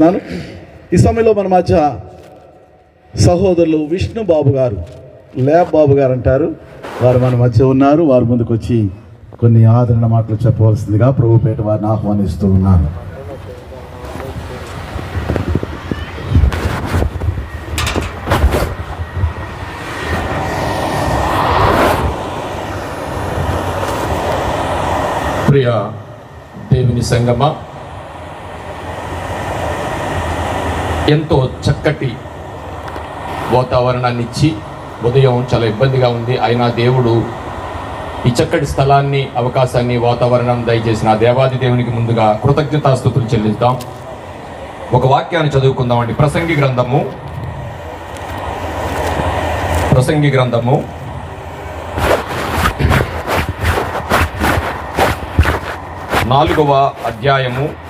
నాను ఈ సమయంలో మన మధ్య సహోదరులు విష్ణు బాబు గారు ల్యాబ్ బాబు గారు అంటారు. వారు మన మధ్య ఉన్నారు. వారి ముందుకు వచ్చి కొన్ని ఆదరణ మాటలు చెప్పవలసిందిగా ప్రభుపేట వారిని ఆహ్వానిస్తూ ఉన్నాను. ప్రియ దేవుని సంగమా ఎంతో చక్కటి వాతావరణాన్ని ఇచ్చి ఉదయం చాలా ఇబ్బందిగా ఉంది. అయినా దేవుడు ఈ చక్కటి స్థలాన్ని అవకాశాన్ని వాతావరణం దయచేసిన ఆ దేవాది దేవునికి ముందుగా కృతజ్ఞతాస్థుతులు చెల్లిద్దాం. ఒక వాక్యాన్ని చదువుకుందామండి. ప్రసంగి గ్రంథము. ప్రసంగి గ్రంథము. నాలుగవ అధ్యాయము.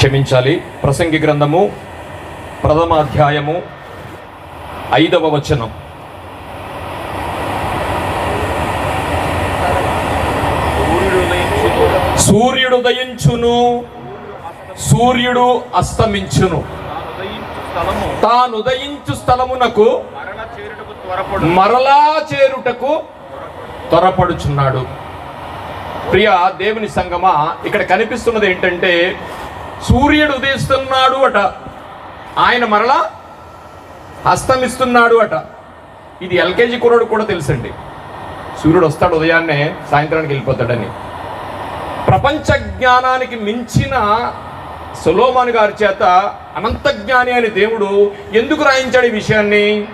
క్షమించాలి. ప్రసంగి గ్రంథము ప్రథమ అధ్యాయము ఐదవ వచనం. సూర్యుడు ఉదయించును. సూర్యుడు అస్తమించును. స్థలము తాను ఉదయించు స్థలమునకు మరలా చేరుటకు త్వరపడుచున్నాడు. ప్రియ దేవుని సంగమా ఇక్కడ కనిపిస్తున్నది ఏంటంటే సూర్యుడు ఉదయిస్తున్నాడు అట. ఆయన మరలా అస్తమిస్తున్నాడు అట. ఇది ఎల్కేజీ కుర్రాడు కూడా తెలుసండి. సూర్యుడు వస్తాడు ఉదయాన్నే సాయంత్రానికి వెళ్ళిపోతాడని. ప్రపంచ జ్ఞానానికి మించిన సొలోమాన్ గారి చేత అనంత జ్ఞాని దేవుడు ఎందుకు రాయించాడు ఈ విషయాన్ని?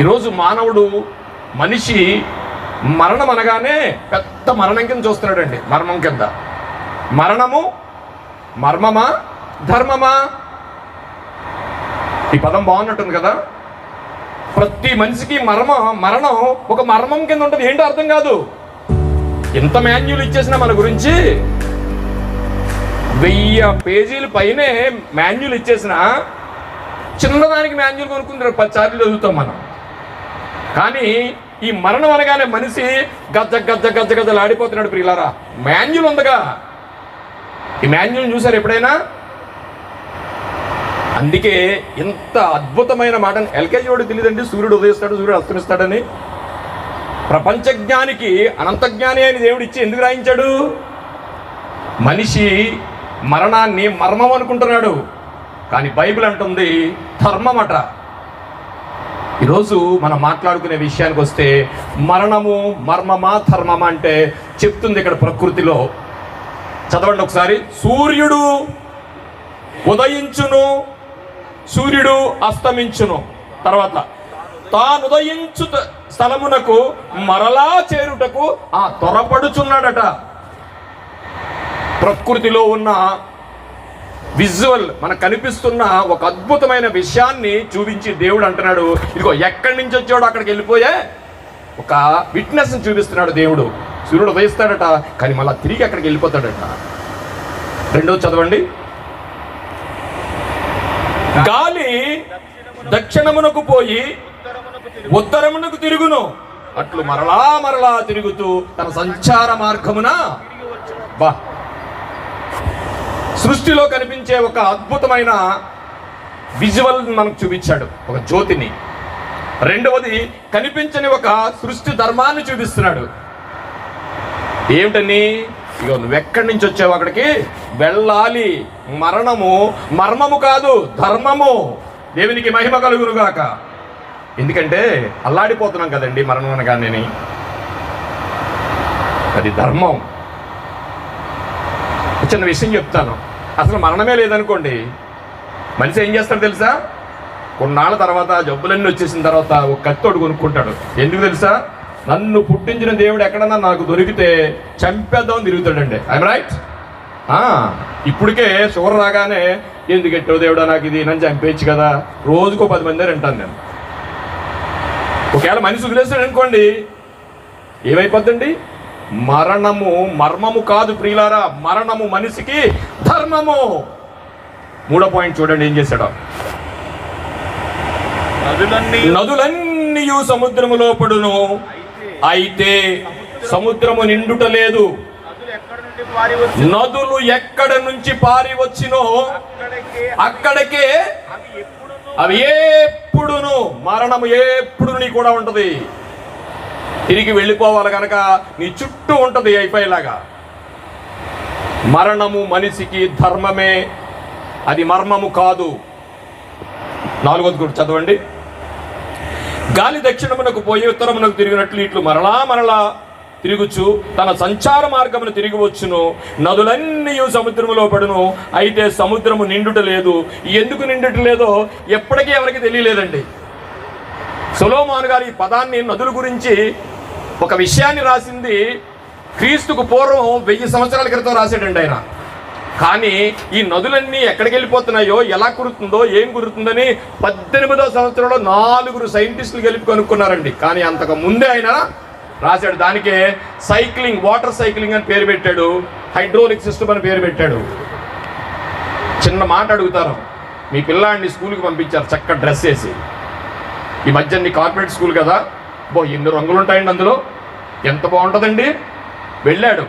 ఈరోజు మానవుడు మనిషి మరణం అనగానే పెద్ద మరణం కింద చూస్తున్నాడండి. మరణం కింద. మరణము మర్మమా? ధర్మమా? ఈ పదం బాగున్నట్టుంది కదా? ప్రతి మనిషికి మర్మ మరణం ఒక మర్మం కింద ఉంటుంది. ఏంటో అర్థం కాదు. ఎంత మాన్యువల్ ఇచ్చేసినా మన గురించి వెయ్యి పేజీల పైనే మాన్యుల్ ఇచ్చేసిన చిన్నదానికి మాన్యువల్ కొనుక్కుంటారు. పది సార్లు చదువుతాం మనం. కానీ ఈ మరణం అనగానే మనిషి గజ్జ గజ్జ గజ్జ గజ్జలు ఆడిపోతున్నాడు ప్రియులారా. మాన్యువల్ ఉందగా. ఈ మాన్యువల్ చూసారు ఎప్పుడైనా? అందుకే ఇంత అద్భుతమైన మాట ఎల్కేజీ వాడు తెలియదండి. సూర్యుడు ఉదయిస్తాడు సూర్యుడు అస్తమిస్తాడని. ప్రపంచ జ్ఞానికి అనంత జ్ఞాని అని దేవుడు ఇచ్చి ఎందుకు రాయించాడు? మనిషి మరణాన్ని మర్మం అనుకుంటున్నాడు. కానీ బైబిల్ అంటుంది ధర్మమట. ఈరోజు మనం మాట్లాడుకునే విషయానికి వస్తే మరణము మర్మమా ధర్మమా అంటే చెప్తుంది ఇక్కడ ప్రకృతిలో. చదవండి ఒకసారి. సూర్యుడు ఉదయించును సూర్యుడు అస్తమించును. తర్వాత తాను ఉదయించు త- స్థలమునకు మరలా చేరుటకు ఆ త్వరపడుచున్నాడట. ప్రకృతిలో ఉన్న విజువల్ మనకు కనిపిస్తున్న ఒక అద్భుతమైన విషయాన్ని చూపించి దేవుడు అంటున్నాడు. ఇదిగో ఎక్కడి నుంచి వచ్చాడో అక్కడికి వెళ్ళిపోయే ఒక విట్నెస్ని చూపిస్తున్నాడు దేవుడు. సూర్యుడు ఉదయిస్తాడట కానీ మళ్ళీ తిరిగి అక్కడికి వెళ్ళిపోతాడట. రెండో చదవండి. గాలి దక్షిణమునకు పోయి ఉత్తరమునకు తిరుగును. అట్లు మరలా మరలా తిరుగుతూ తన సంచార మార్గమున బా సృష్టిలో కనిపించే ఒక అద్భుతమైన విజువల్ మనకు చూపించాడు ఒక జ్యోతిని. రెండవది కనిపించని ఒక సృష్టి ధర్మాన్ని చూపిస్తున్నాడు. ఏమిటని? ఇగో నువ్వు ఎక్కడి నుంచి వచ్చావు అక్కడికి? వెళ్ళాలి. మరణము మర్మము కాదు ధర్మము. దేవునికి మహిమ కలుగురుగాక ఎందుకంటే అల్లాడిపోతున్నాం కదండి మరణం అనగానే అది ధర్మం. చిన్న విషయం చెప్తాను. అసలు మరణమే లేదనుకోండి మనిషి ఏం చేస్తాడు తెలుసా? కొన్నాళ్ళ తర్వాత జబ్బులన్నీ వచ్చేసిన తర్వాత ఒక కత్తోడు కొనుక్కుంటాడు. ఎందుకు తెలుసా? నన్ను పుట్టించిన దేవుడు ఎక్కడన్నా నాకు దొరికితే చంపేద్దామని తిరుగుతాడండి. ఐఎమ్ రైట్ ఇప్పటికే షుగర్ రాగానే ఎందుకు ఎట్టో దేవుడా నాకు ఇది నన్ను చంపేయచ్చు కదా. రోజుకో పది మంది వింటాను నేను. ఒకవేళ మనిషి వదిలేస్తాడు అనుకోండి ఏమైపోద్దండి? మరణము మర్మము కాదు ప్రియులారా మరణము మనిషికి ధర్మము. మూడో పాయింట్ చూడండి ఏం చేశాడో. నదులన్నీ నదులన్నీ నదులన్నీ సముద్రములో పడును. అయితే సముద్రము నిండుట లేదు. నదులు ఎక్కడ నుంచి పారి వచ్చినో అక్కడికే అవి ఎప్పుడును మరణం మరణము ఎప్పుడు నీ కూడా ఉంటది. తిరిగి వెళ్ళిపోవాలి కనుక నీ చుట్టూ ఉంటది అయిపోయేలాగా మరణము మనిషికి ధర్మమే అది మర్మము కాదు. నాలుగోది కూడా చదవండి. గాలి దక్షిణమునకు పోయి ఉత్తరమునకు తిరిగినట్లు ఇట్లు మరలా మరలా తిరుగుచు తన సంచార మార్గమును తిరిగి వచ్చును. నదులన్నీ సముద్రములో పడును. అయితే సముద్రము నిండుట లేదు. ఎందుకు నిండుట లేదో ఎప్పటికీ ఎవరికి తెలియలేదండి. సొలోమాన్ గారు ఈ పదాన్ని నదుల గురించి ఒక విషయాన్ని రాసింది. క్రీస్తుకు పూర్వం వెయ్యి సంవత్సరాల క్రితం రాశాడండి ఆయన. కానీ ఈ నదులన్నీ ఎక్కడికి వెళ్ళిపోతున్నాయో ఎలా కురుతుందో ఏం కురుతుందని పద్దెనిమిదో సంవత్సరంలో నాలుగురు సైంటిస్టులు కలిపి కనుక్కున్నారండి. కానీ అంతకు ముందే ఆయన రాశాడు. దానికే సైక్లింగ్ వాటర్ సైక్లింగ్ అని పేరు పెట్టాడు. హైడ్రోలిక్ సిస్టమ్ అని పేరు పెట్టాడు. చిన్న మాట అడుగుతారు మీ పిల్లాడిని స్కూల్కి పంపించారు చక్క డ్రెస్ వేసి. ఈ మధ్య నీ కార్పొరేట్ స్కూల్ కదా. బో ఎన్ని రంగులు ఉంటాయండి అందులో? ఎంత బాగుంటుందండి? వెళ్ళాడు.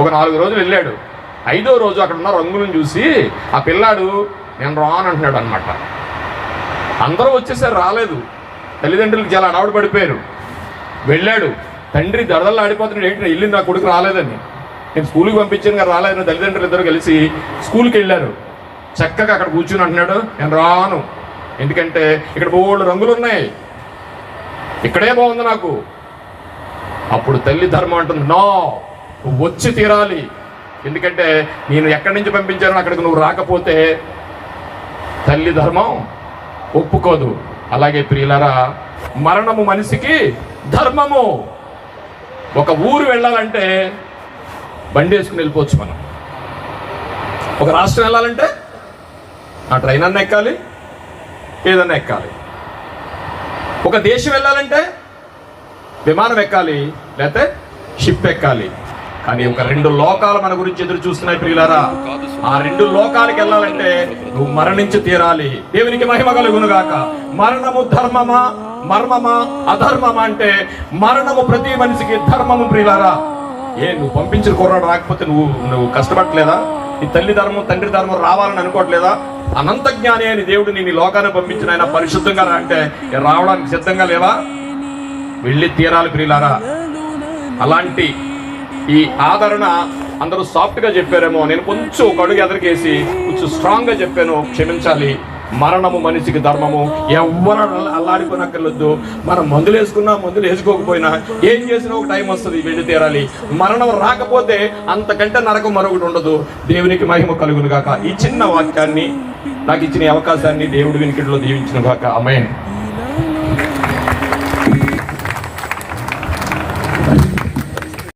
ఒక నాలుగు రోజులు వెళ్ళాడు. ఐదో రోజు అక్కడ ఉన్న రంగులను చూసి ఆ పిల్లాడు నేను రాను అంటున్నాడు అనమాట అందరూ వచ్చేసారు రాలేదు. తల్లిదండ్రులకు చాలా అడవడి పడిపోయారు. వెళ్ళాడు. తండ్రి దడదల్లో ఆడిపోతున్నాడు. ఏంటి ఇల్లు నా కొడుకు రాలేదని? నేను స్కూల్కి పంపించాను కదా రాలేదని తల్లిదండ్రులు ఇద్దరు కలిసి స్కూల్కి వెళ్ళారు. చక్కగా అక్కడ కూర్చుని అంటున్నాడు నేను రాను. ఎందుకంటే ఇక్కడ బోళ్ళు రంగులు ఉన్నాయి. ఇక్కడే బాగుంది నాకు. అప్పుడు తల్లి ధర్మం అంటుంది నా వచ్చి తీరాలి. ఎందుకంటే నేను ఎక్కడి నుంచి పంపించానో అక్కడికి నువ్వు రాకపోతే తల్లి ధర్మం ఒప్పుకోదు. అలాగే ప్రియులరా మరణము మనిషికి ధర్మము. ఒక ఊరు వెళ్ళాలంటే బండి వేసుకుని వెళ్ళిపోవచ్చు మనం. ఒక రాష్ట్రం వెళ్ళాలంటే ఆ ట్రైన్ అన్న ఎక్కాలి ఏదన్నా ఎక్కాలి. ఒక దేశం వెళ్ళాలంటే విమానం ఎక్కాలి లేకపోతే షిప్ ఎక్కాలి. కానీ ఒక రెండు లోకాలు మన గురించి ఎదురు చూస్తున్నాయి ప్రియులారా. ఆ రెండు లోకాలకి వెళ్ళాలంటే నువ్వు మరణించి తీరాలి. దేవునికి మహిమ కలుగును గాక మరణము ధర్మమా? మర్మమా? అధర్మమా అంటే మరణము ప్రతి మనిషికి ధర్మము ప్రియులారా. ఏ నువ్వు పంపించిన కుర్రాడు రాకపోతే నువ్వు నువ్వు కష్టపడలేదా నీ తల్లి ధర్మం తండ్రి ధర్మం రావాలని అనుకోవట్లేదా? అనంత జ్ఞాని అని దేవుడు నేను లోకాన్ని పంపించిన ఆయన పరిశుద్ధంగా అంటే రావడానికి సిద్ధంగా లేవా? వెళ్ళి తీరాలి ప్రియులారా. అలాంటి ఈ ఆదరణ అందరూ సాఫ్ట్గా చెప్పారేమో. నేను కొంచెం ఒక అడుగు ఎదరికేసి కొంచెం స్ట్రాంగ్గా చెప్పాను. క్షమించాలి. మరణము మనిషికి ధర్మము. ఎవరు అల్లాడిపోనక్కర్లేదు. మనం మందులు వేసుకున్నా మందులు వేసుకోకపోయినా ఏం చేసినా ఒక టైం వస్తుంది వెళ్ళి తీరాలి. మరణం రాకపోతే అంతకంటే నరకం మరొకటి ఉండదు. దేవునికి మహిమ కలుగును గాక ఈ చిన్న వాక్యాన్ని నాకు ఇచ్చిన అవకాశాన్ని దేవుడు వినికిడిలో దీవించిన గాక అమ్మాయి